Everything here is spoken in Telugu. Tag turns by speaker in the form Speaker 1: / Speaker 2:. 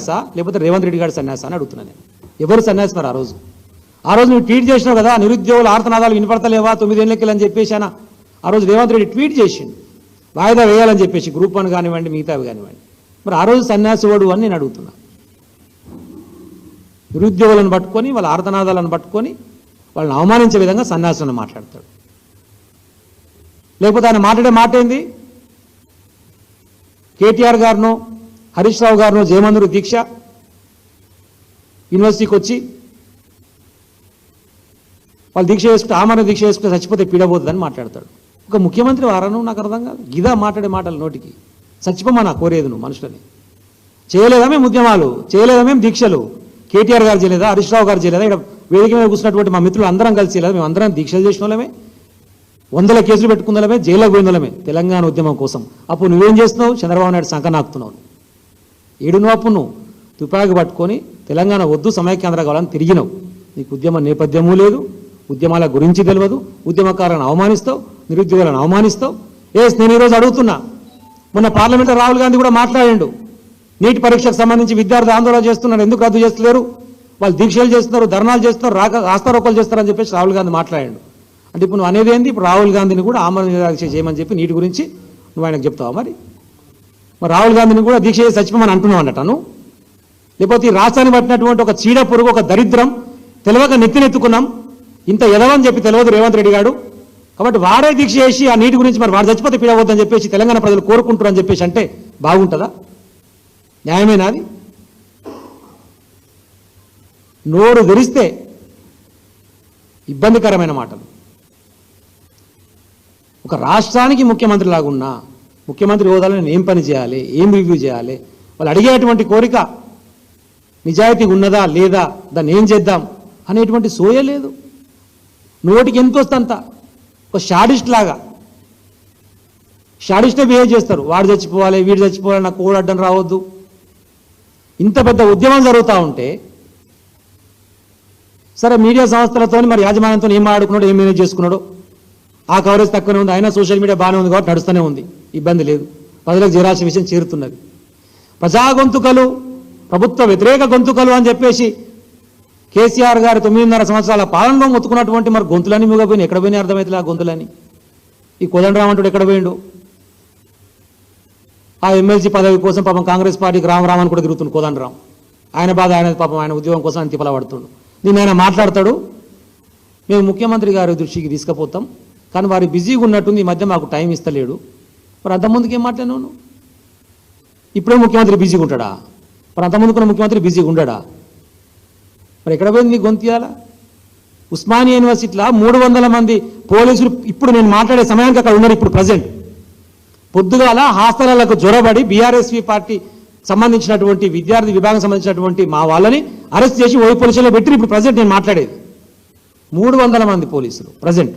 Speaker 1: సన్యాస? లేకపోతే రేవంత్ రెడ్డి గారి సన్యాస అని అడుగుతున్నాను ఎవరు సన్యాసినారు ఆ రోజు? ఆ రోజు నువ్వు ట్వీట్ చేసినావు కదా నిరుద్యోగుల ఆర్తనాదాలు వినపడతలేవా? తొమ్మిదేళ్ళకి అని చెప్పేశానా? ఆ రోజు రేవంత్ రెడ్డి ట్వీట్ చేసిండు. వాయిదా వేయాలని చెప్పేసి గ్రూప్ వన్ కానివ్వండి మిగతావి కానివ్వండి. మరి ఆ రోజు సన్యాసివాడు అని నేను అడుగుతున్నా. నిరుద్యోగులను పట్టుకొని వాళ్ళ ఆర్తనాదాలను పట్టుకొని వాళ్ళని అవమానించే విధంగా సన్యాసులను మాట్లాడతాడు. లేకపోతే ఆయన మాట్లాడే మాట ఏంది? కేటీఆర్ గారును హరీష్ రావు గారు జయమందురు దీక్ష యూనివర్సిటీకి వచ్చి వాళ్ళు దీక్ష చేసుకుంటే ఆమరణ దీక్ష చేసుకుంటే చచ్చిపోతే పీడబోతుందని మాట్లాడతాడు. ఒక ముఖ్యమంత్రి వారను నాకు అర్థం కాదు. గిదా మాట్లాడే మాటలు నోటికి. చచ్చిపోమా కోరేది నువ్వు మనుషులని. చేయలేదా మేము ఉద్యమాలు? చేయలేదా మేము దీక్షలు? కేటీఆర్ గారు చేయలేదా? హరీష్ రావు గారు చేయలేదా? ఇక్కడ వేదిక మీద కూర్చున్నటువంటి మా మిత్రులు అందరం కలిసి లేదా మేము అందరం దీక్షలు చేసిన వాళ్ళమే. వందల కేసులు పెట్టుకుందలమే జైల్లో పోయిందలమే తెలంగాణ ఉద్యమం కోసం. అప్పుడు నువ్వేం చేస్తున్నావు? చంద్రబాబు నాయుడు సంకనాకుతున్నావు. నాకుతున్నావు ఏడు నువ్వు తుపాకి పట్టుకొని తెలంగాణ వద్దు సమైక్యాంధ్ర కావాలని తిరిగినావు. నీకు ఉద్యమ నేపథ్యము లేదు ఉద్యమాల గురించి తెలియదు ఉద్యమకారులను అవమానిస్తావు నిరుద్యోగులను అవమానిస్తావు. ఏ నేను ఈరోజు అడుగుతున్నా మొన్న పార్లమెంట్లో రాహుల్ గాంధీ కూడా మాట్లాడిండు. నీటి పరీక్షకు సంబంధించి విద్యార్థులు ఆందోళన చేస్తున్నారు ఎందుకు రద్దు చేస్తలేరు? వాళ్ళు దీక్షలు చేస్తున్నారు ధర్నాలు చేస్తున్నారు రాక ఆస్తారోకలు చేస్తారని చెప్పేసి రాహుల్ గాంధీ మాట్లాడాడు. అంటే ఇప్పుడు నువ్వు అనేది ఏంది? ఇప్పుడు రాహుల్ గాంధీని కూడా ఆమరణ నిరాదీక్ష చేయమని చెప్పి నీటి గురించి నువ్వు ఆయనకు చెప్తావా మరి? మరి రాహుల్ గాంధీని కూడా దీక్ష చేసి చచ్చిపోమని అంటున్నాం అన్నట్టు లేకపోతే ఈ రాష్ట్రాన్ని పట్టినటువంటి ఒక చీడ పురుగు ఒక దరిద్రం తెలియక నెత్తినెత్తుకున్నాం. ఇంత ఎదవని చెప్పి తెలియదు రేవంత్ రెడ్డి గారు. కాబట్టి వాడే దీక్ష చేసి ఆ నీటి గురించి మరి వాడు చచ్చిపోతే పీడవద్దని చెప్పేసి తెలంగాణ ప్రజలు కోరుకుంటారని చెప్పేసి అంటే బాగుంటుందా? న్యాయమేనా అది? నోరు తెరిస్తే ఇబ్బందికరమైన మాటలు. ఒక రాష్ట్రానికి ముఖ్యమంత్రి లాగున్నా ముఖ్యమంత్రి హోదాలో నేను ఏం పని చేయాలి? ఏం రివ్యూ చేయాలి? వాళ్ళు అడిగేటువంటి కోరిక నిజాయితీ ఉన్నదా లేదా? దాన్ని ఏం చేద్దాం? అనేటువంటి సోయ లేదు. నోటికి ఎంత వస్తుందంత? ఒక షాడిస్ట్ లాగా. షాడిస్టే బిహేవ్ చేస్తారు. వాడు చచ్చిపోవాలి వీడు చచ్చిపోవాలి నాకు కోడు అడ్డం రావద్దు. ఇంత పెద్ద ఉద్యమం జరుగుతూ ఉంటే సరే మీడియా సంస్థలతో మరి యాజమాన్యంతో ఏం ఆడుకున్నాడు ఏం మేనేజ్ చేసుకున్నాడు ఆ కవరేజ్ తక్కువనే ఉంది. అయినా సోషల్ మీడియా బాగానే ఉంది కాబట్టి నడుస్తూనే ఉంది. ఇబ్బంది లేదు. ప్రజలకు చేరాల్సిన విషయం చేరుతున్నది. ప్రజా గొంతుకలు ప్రభుత్వ వ్యతిరేక గొంతుకలు అని చెప్పేసి కేసీఆర్ గారు తొమ్మిదిన్నర సంవత్సరాల పాలనలో మొత్తుకున్నటువంటి మరి గొంతులని మిగపోయినాయి. ఎక్కడ పోయినాయి అర్థమైతే ఆ గొంతులని ఈ కోదండరామంటుడు ఎక్కడ పోయిండు? ఆ ఎమ్మెల్సీ పదవి కోసం పాపం కాంగ్రెస్ పార్టీకి రామరామ్ అని కూడా తిరుగుతుంది కోదండరాం. ఆయన బాధ ఆయన పాపం ఆయన ఉద్యోగం కోసం ఆయన తిప్పల దీన్ని ఆయన మాట్లాడతాడు. మేము ముఖ్యమంత్రి గారి దృష్టికి తీసుకుపోతాం. కానీ వారు బిజీగా ఉన్నట్టుంది ఈ మధ్య మాకు టైం ఇస్తలేడు. మరి అంతకుముందుకు ఏం మాట్లాడినావు ఇప్పుడే ముఖ్యమంత్రి బిజీగా ఉంటాడా? మరి అంత ముఖ్యమంత్రి బిజీగా ఉండడా? మరి ఎక్కడ పోయింది నీ గొంతియాల ఉస్మానియా యూనివర్సిటీలో మూడు వందల మంది పోలీసులు ఇప్పుడు నేను మాట్లాడే సమయానికి అక్కడ ఉన్నారు ఇప్పుడు ప్రజెంట్. పొద్దుగాల హాస్టళ్ళకు జ్వరబడి బీఆర్ఎస్వి పార్టీ సంబంధించినటువంటి విద్యార్థి విభాగం సంబంధించినటువంటి మా వాళ్ళని అరెస్ట్ చేసి ఓయి పోలీసులో పెట్టి ఇప్పుడు ప్రజెంట్ నేను మాట్లాడేది. మూడు వందల మంది పోలీసులు ప్రజెంట్.